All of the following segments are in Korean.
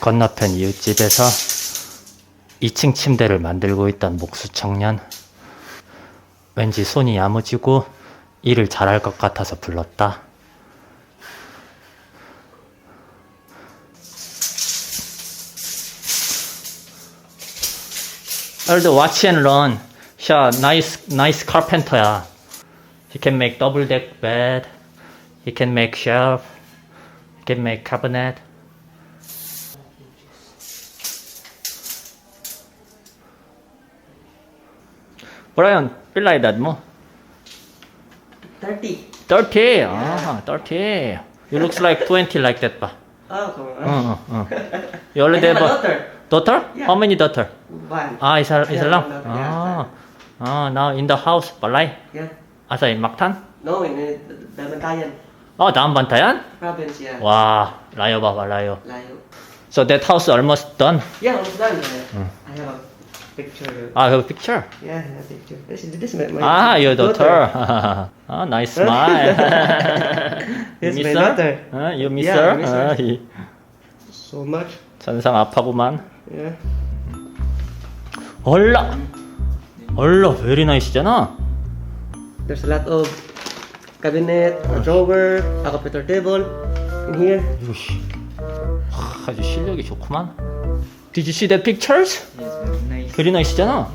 건너편 이웃집에서 2층 침대를 만들고 있던 목수 청년. 왠지 손이 야무지고 일을 잘할 것 같아서 불렀다. Earl watch and learn. 샤, nice, nice carpenter야. He can make double deck bed. He can make shelf. He can make cabinet. Brian, be like that more. 30. 30. Ah, 30. You looks like 20 like that ba. Oh, come on. Uh, uh, uh. You already have a a daughter. daughter? Yeah. How many daughter? One. Ah, Yeah, lang. one daughter, Ah. Ah, now in the house, balay. Yeah. Asa in Mactan? No, in the, Bantayan Oh, daang bantayan? province, yeah. Wow, layo ba, layo. Layo. So that house almost done. Yeah, almost done. Uh, I have a picture. Ah, I have a picture. Yeah, I have a picture. This is this is my, Ah, your daughter. ah, nice smile. Yes, you my daughter. Ah, you miss Yeah, her? Miss her. Ah, he- So much. 전상 아파구만. Yeah. 얼라. 얼라, very nice잖아. There's a lot of cabinet, a drawer, a computer table in here. 이씨. 아주 실력이 좋구만. Did you see the pictures? Yes, very nice. very nice잖아.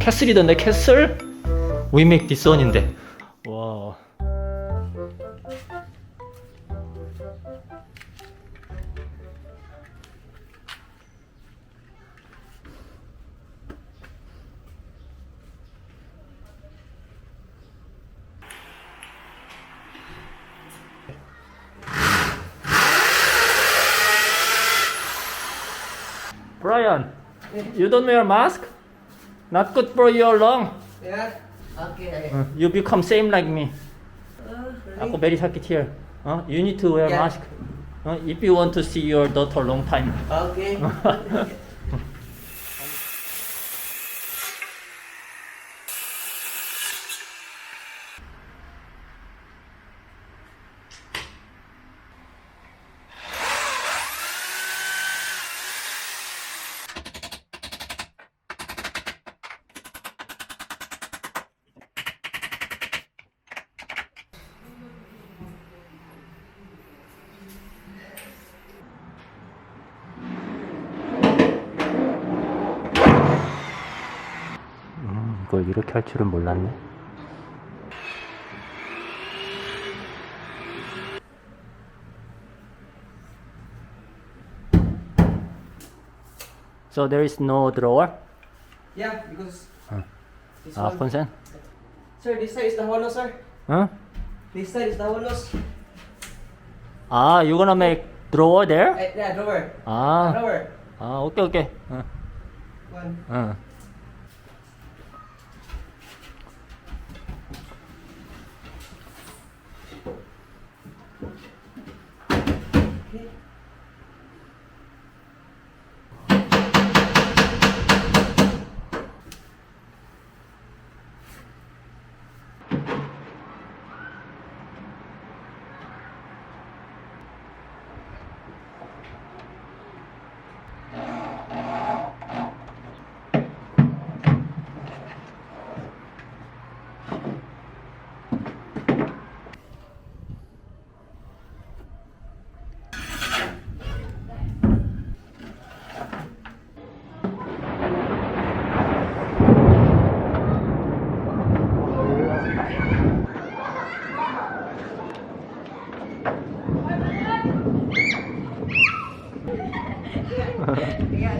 캐슬이던데 캐슬? We make this on인데. 와. Brian, you don't wear a mask? Not good for your lung. Yeah. Okay. Uh, you become same like me. Uh, Ako very sakit here. Uh, you need to wear Yeah. mask. Uh, if you want to see your daughter long time. Okay. 이걸 이렇게 할 줄은 몰랐네. So there is no drawer? yeah, because this 아, one. 폰센? Sir, this side is the hollow, sir. 응? This side is the hollows. 아, you gonna make drawer there? Eh, yeah, drawer. 아, Drawer. 아, 오케이, 오케이. 응, One. 응. Okay. Another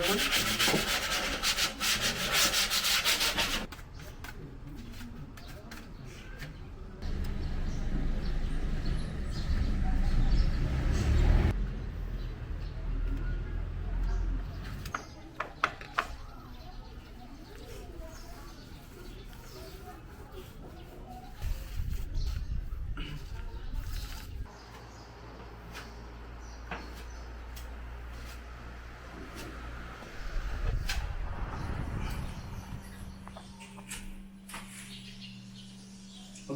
one.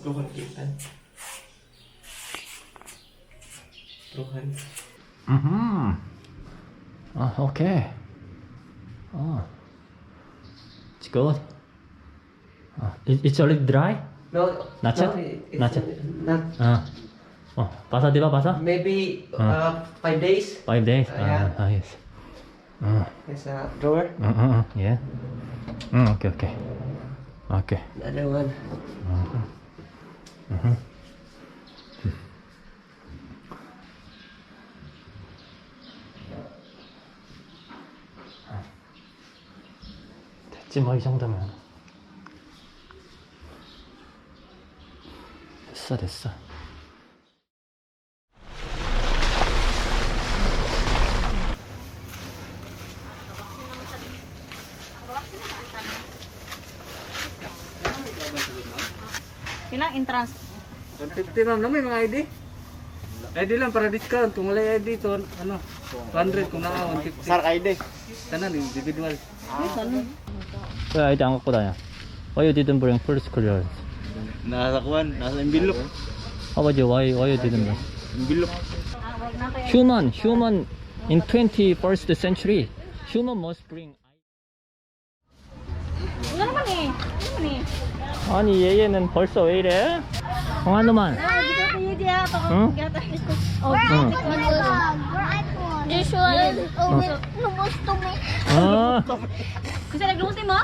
Broken kitten. Broken. 음. 아, 오케이. 어. It's good. 어, it- it's already dry? No, Not no, yet? it- Not it's not. 어. 어, 바사 디바 바사? Maybe Uh. uh, five days. Five days. Yeah. 아, 아, yes. 어, There's a drawer. 응, 응, 응, 예. 응, 오케이, 오케이. 오케 됐지 뭐 이 정도면. 됐어, 됐어. Entrance? 150 ma'am, naman yung mga ID. ID lang para discount. Kung wala yung ID, to, ano, 200 kung naka 150. Sark ID. Tanan, individual. 왜 아이디 안 갖고 다녀? Why you didn't bring full clearance? Nasa kuwan, nasa envelope. How about you? Why, why you didn't bring? Envelope. Ah. Human, human in 21st century, human must bring. Wala naman eh. Ano naman eh? 아니 얘얘는 벌써 왜 이래? Ah. Oh, 응. Oh. 아, mo?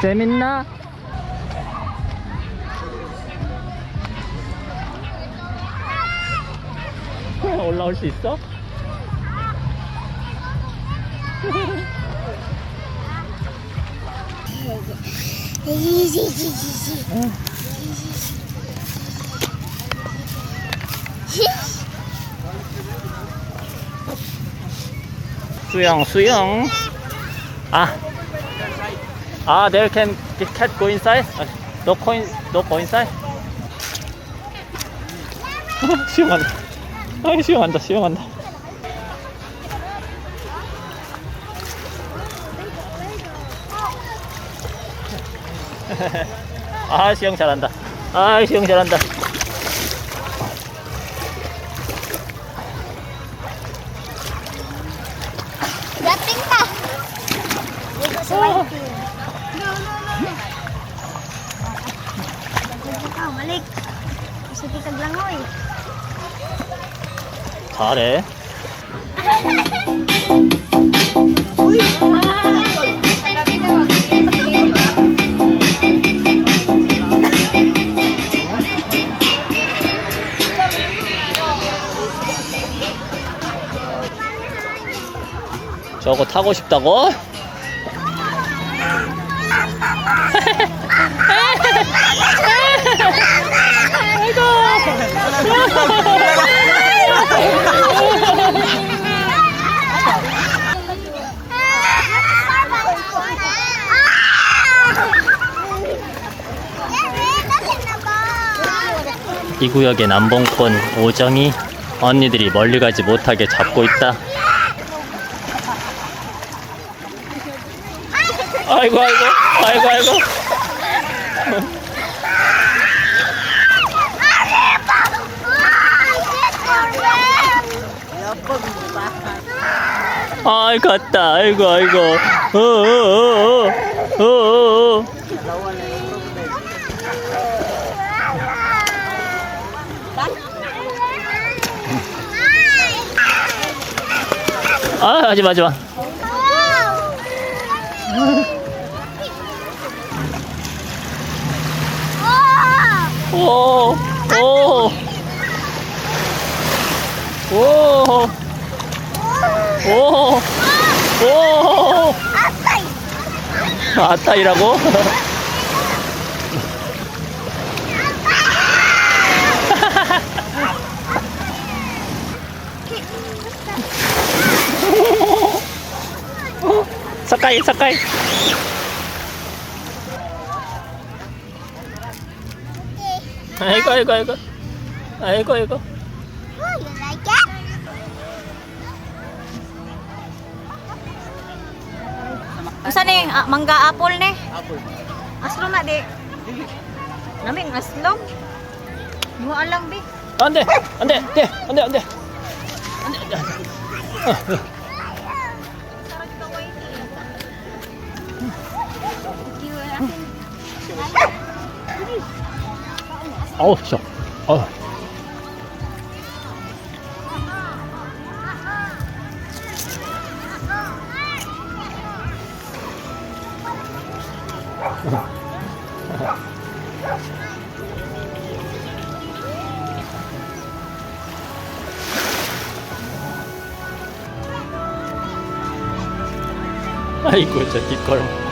재밌나? 올라올 수 있어? 수영, 수영. 아, 아, there can get cat go inside? 아, no coin, no go inside? 수영한다. 아, 수영한다, 수영한다. 아, 수영 잘한다. 아, 수영 잘한다. Balik. Kitag. 잘해. 저거 타고 싶다고? 이 구역의 남봉꾼 오정이 언니들이 멀리 가지 못하게 잡고 있다. 아이고 아이고 아이고 아이고. 아이 갔다. 아이고 아이고. 어어어어 어어어 아 하지마 하지마 오, 오, 오, 오, 오, 아따이라고? 사카이, 사카 이. 아이고, 아이고, 아이고. 아이고, 아이고. Oh, you like it? Usa ni? Ah, mangga apple ni? Apple. Aslom na di. Naming aslom. Mo alam bi. 안돼 안돼 안돼 안 돼 안돼 어우 씨 어우 아이고 저 뒷걸음